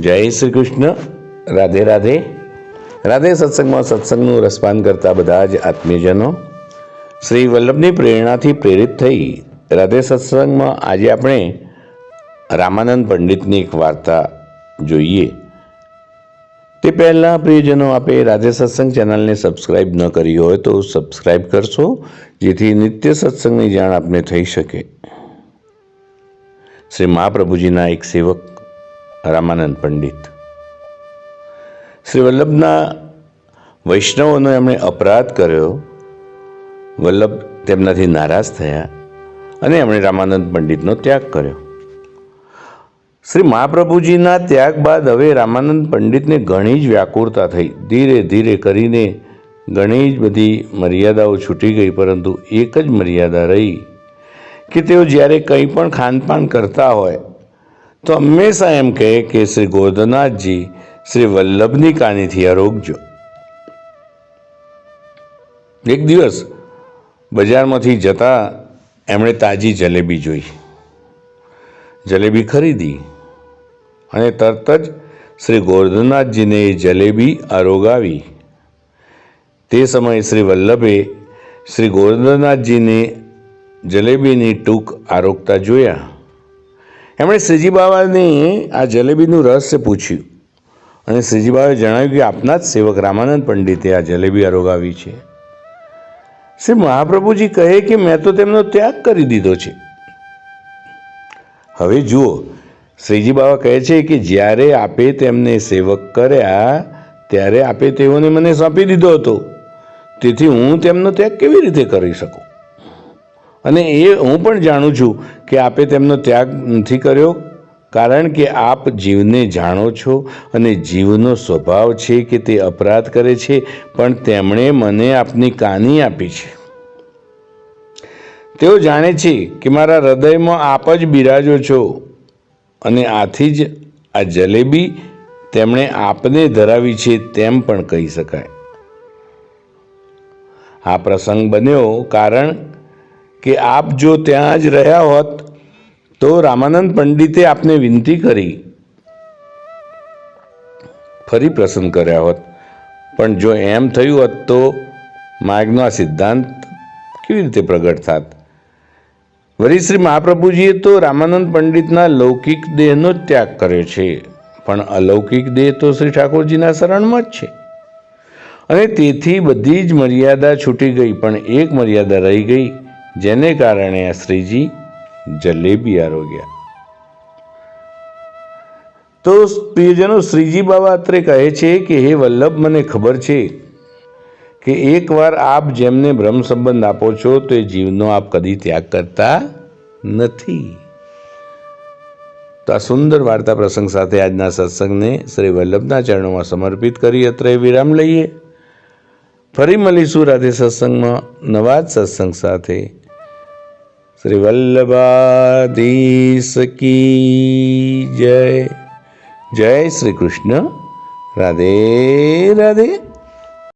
જય શ્રી કૃષ્ણ. રાધે રાધે. રાધે સત્સંગમાં સત્સંગનું રસપાન કરતા બધા જ આત્મીયજનો શ્રી વલ્લભની પ્રેરણાથી પ્રેરિત થઈ રાધે સત્સંગમાં આજે આપણે રામાનંદ પંડિતની એક વાર્તા જોઈએ. તે પહેલાં પ્રિયજનો, આપે રાધે સત્સંગ ચેનલને સબસ્ક્રાઇબ ન કરી હોય તો સબસ્ક્રાઇબ કરશો, જેથી નિત્ય સત્સંગની જાણ આપને થઈ શકે. શ્રી મહાપ્રભુજીના એક સેવક રામાનંદ પંડિત. શ્રી વલ્લભના વૈષ્ણવોનો એમણે અપરાધ કર્યો. વલ્લભ તેમનાથી નારાજ થયા અને એમણે રામાનંદ પંડિતનો ત્યાગ કર્યો. શ્રી મહાપ્રભુજીના ત્યાગ બાદ હવે રામાનંદ પંડિતને ઘણી જ વ્યાકુળતા થઈ. ધીરે ધીરે કરીને ઘણી જ બધી મર્યાદાઓ છૂટી ગઈ, પરંતુ એક જ મર્યાદા રહી કે તેઓ જ્યારે કંઈ પણ ખાનપાન કરતા હોય તો હંમેશા એમ કહે કે શ્રી ગોરધનાથજી શ્રી વલ્લભની કાનીથી આરોગજો એક દિવસ બજારમાંથી જતા એમણે તાજી જલેબી જોઈ. જલેબી ખરીદી અને તરત જ શ્રી ગોરધનાથજીને એ જલેબી આરોગાવી તે સમયે શ્રી વલ્લભે શ્રી ગોરધનાથજીને જલેબીની ટૂંક આરોગતા જોયા. એમણે શ્રીજી બાબાને આ જલેબીનું રહસ્ય પૂછ્યું. અને શ્રીજી બાબાએ જણાવ્યું કે આપના જ સેવક રામાનંદ પંડિતે આ જલેબી અરોગાવી છે. શ્રી મહાપ્રભુજી કહે કે મેં તો તેમનો ત્યાગ કરી દીધો છે. હવે જુઓ શ્રીજી બાબા કહે છે કે જ્યારે આપે તેમને સેવક કર્યા, ત્યારે આપે તેઓને મને સોંપી દીધો હતો. તેથી હું તેમનો ત્યાગ કેવી રીતે કરી શકું? અને એ હું પણ જાણું છું કે આપે તેમનો ત્યાગ નથી કર્યો, કારણ કે આપ જીવને જાણો છો અને જીવનો સ્વભાવ છે કે તે અપરાધ કરે છે, પણ તેમણે મને આપની કાની આપી છે. તેઓ જાણે છે કે મારા હૃદયમાં આપ જ બિરાજો છો અને આથી જ આ જલેબી તેમણે આપને ધરાવી છે તેમ પણ કહી શકાય. આ પ્રસંગ બન્યો કારણ કે આપ જો ત્યાં જ રહ્યા હોત, તો રામાનંદ પંડિતે આપને વિનંતી કરી. ફરી પ્રસન્ન કર્યા હોત. પણ જો એમ થયું હોત તો માર્ગનો આ સિદ્ધાંત કેવી રીતે પ્રગટ થાત? વરી શ્રી મહાપ્રભુજીએ તો રામાનંદ પંડિતના લૌકિક દેહનો જ ત્યાગ કર્યો છે. પણ અલૌકિક દેહ તો શ્રી ઠાકોરજીના શરણમાં જ છે. અને તેથી બધી જ મર્યાદા છૂટી ગઈ, પણ એક મર્યાદા રહી ગઈ જેને કારણે આ શ્રીજી જલેબી આરોગ્યા. તો પ્રિયજનો, શ્રીજી બાબા અત્રે કહે છે કે, હે વલ્લભ, મને ખબર છે કે એકવાર આપ જેમને બ્રહ્મ સંબંધ આપો છો, તો એ જીવનો આપ કદી ત્યાગ કરતા નથી. તો આ સુંદર વાર્તા પ્રસંગ સાથે આજના સત્સંગને શ્રી વલ્લભના ચરણોમાં સમર્પિત કરી અત્રે વિરામ લઈએ. ફરી મળીશું રાધે સત્સંગમાં નવા જ સત્સંગ સાથે. શ્રી વલ્લભાધીશ કી જય જય શ્રી કૃષ્ણ રાધે રાધે